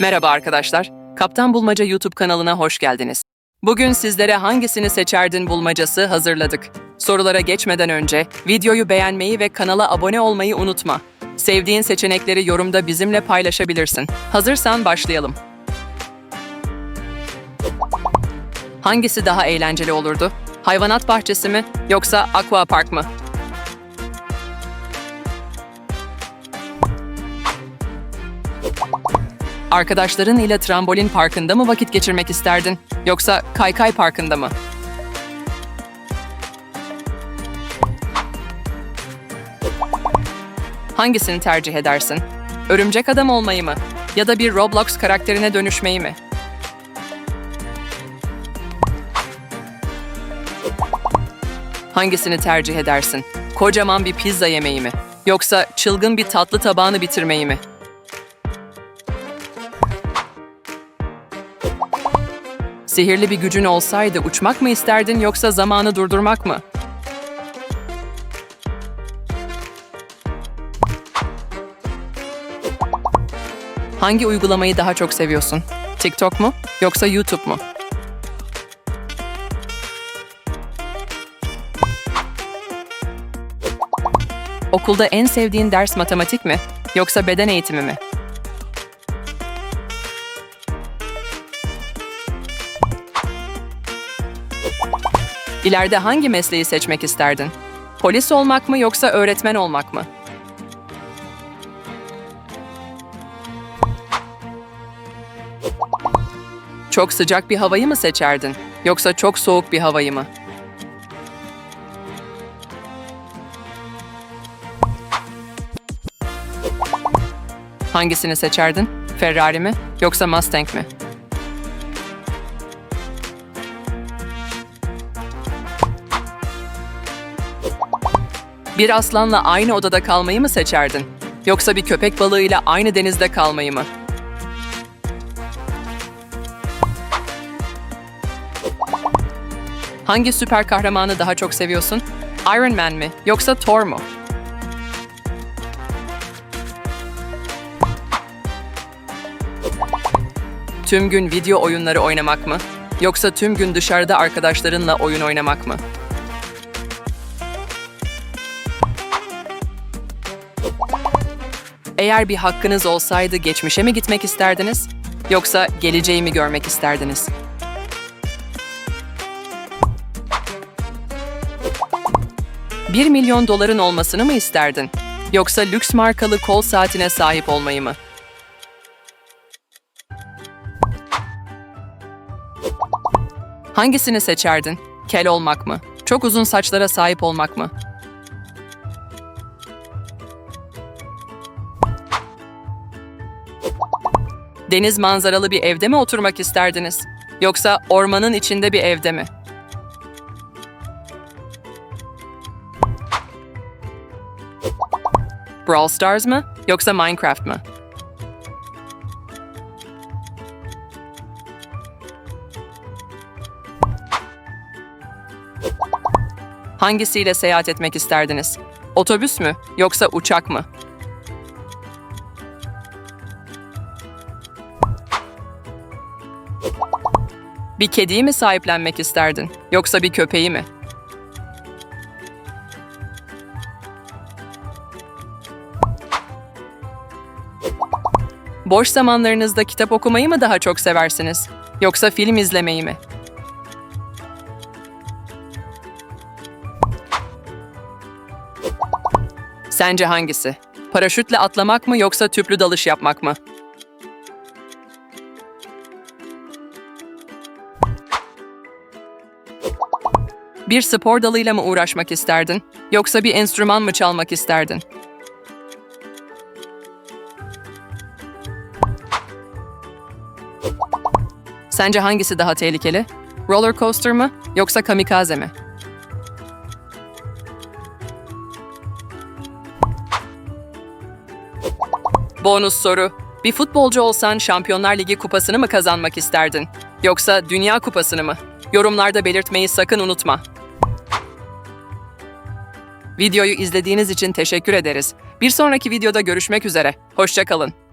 Merhaba arkadaşlar. Kaptan Bulmaca YouTube kanalına hoş geldiniz. Bugün sizlere hangisini seçerdin bulmacası hazırladık. Sorulara geçmeden önce videoyu beğenmeyi ve kanala abone olmayı unutma. Sevdiğin seçenekleri yorumda bizimle paylaşabilirsin. Hazırsan başlayalım. Hangisi daha eğlenceli olurdu? Hayvanat bahçesi mi yoksa aqua park mı? Arkadaşların ile trambolin parkında mı vakit geçirmek isterdin? Yoksa kaykay parkında mı? Hangisini tercih edersin? Örümcek adam olmayı mı? Ya da bir Roblox karakterine dönüşmeyi mi? Hangisini tercih edersin? Kocaman bir pizza yemeği mi? Yoksa çılgın bir tatlı tabağını bitirmeyi mi? Sihirli bir gücün olsaydı uçmak mı isterdin yoksa zamanı durdurmak mı? Hangi uygulamayı daha çok seviyorsun? TikTok mu yoksa YouTube mu? Okulda en sevdiğin ders matematik mi yoksa beden eğitimi mi? İleride hangi mesleği seçmek isterdin? Polis olmak mı yoksa öğretmen olmak mı? Çok sıcak bir havayı mı seçerdin? Yoksa çok soğuk bir havayı mı? Hangisini seçerdin? Ferrari mi yoksa Mustang mi? Bir aslanla aynı odada kalmayı mı seçerdin? Yoksa bir köpek balığıyla aynı denizde kalmayı mı? Hangi süper kahramanı daha çok seviyorsun? Iron Man mi yoksa Thor mu? Tüm gün video oyunları oynamak mı? Yoksa tüm gün dışarıda arkadaşlarınla oyun oynamak mı? Eğer bir hakkınız olsaydı geçmişe mi gitmek isterdiniz? Yoksa geleceği mi görmek isterdiniz? Bir milyon doların olmasını mı isterdin? Yoksa lüks markalı kol saatine sahip olmayı mı? Hangisini seçerdin? Kel olmak mı? Çok uzun saçlara sahip olmak mı? Deniz manzaralı bir evde mi oturmak isterdiniz? Yoksa ormanın içinde bir evde mi? Brawl Stars mı yoksa Minecraft mı? Hangisiyle seyahat etmek isterdiniz? Otobüs mü yoksa uçak mı? Bir kediyi mi sahiplenmek isterdin yoksa bir köpeği mi? Boş zamanlarınızda kitap okumayı mı daha çok seversiniz yoksa film izlemeyi mi? Sence hangisi? Paraşütle atlamak mı yoksa tüplü dalış yapmak mı? Bir spor dalıyla mı uğraşmak isterdin? Yoksa bir enstrüman mı çalmak isterdin? Sence hangisi daha tehlikeli? Roller coaster mı yoksa kamikaze mi? Bonus soru. Bir futbolcu olsan Şampiyonlar Ligi kupasını mı kazanmak isterdin? Yoksa Dünya Kupasını mı? Yorumlarda belirtmeyi sakın unutma. Videoyu izlediğiniz için teşekkür ederiz. Bir sonraki videoda görüşmek üzere. Hoşçakalın.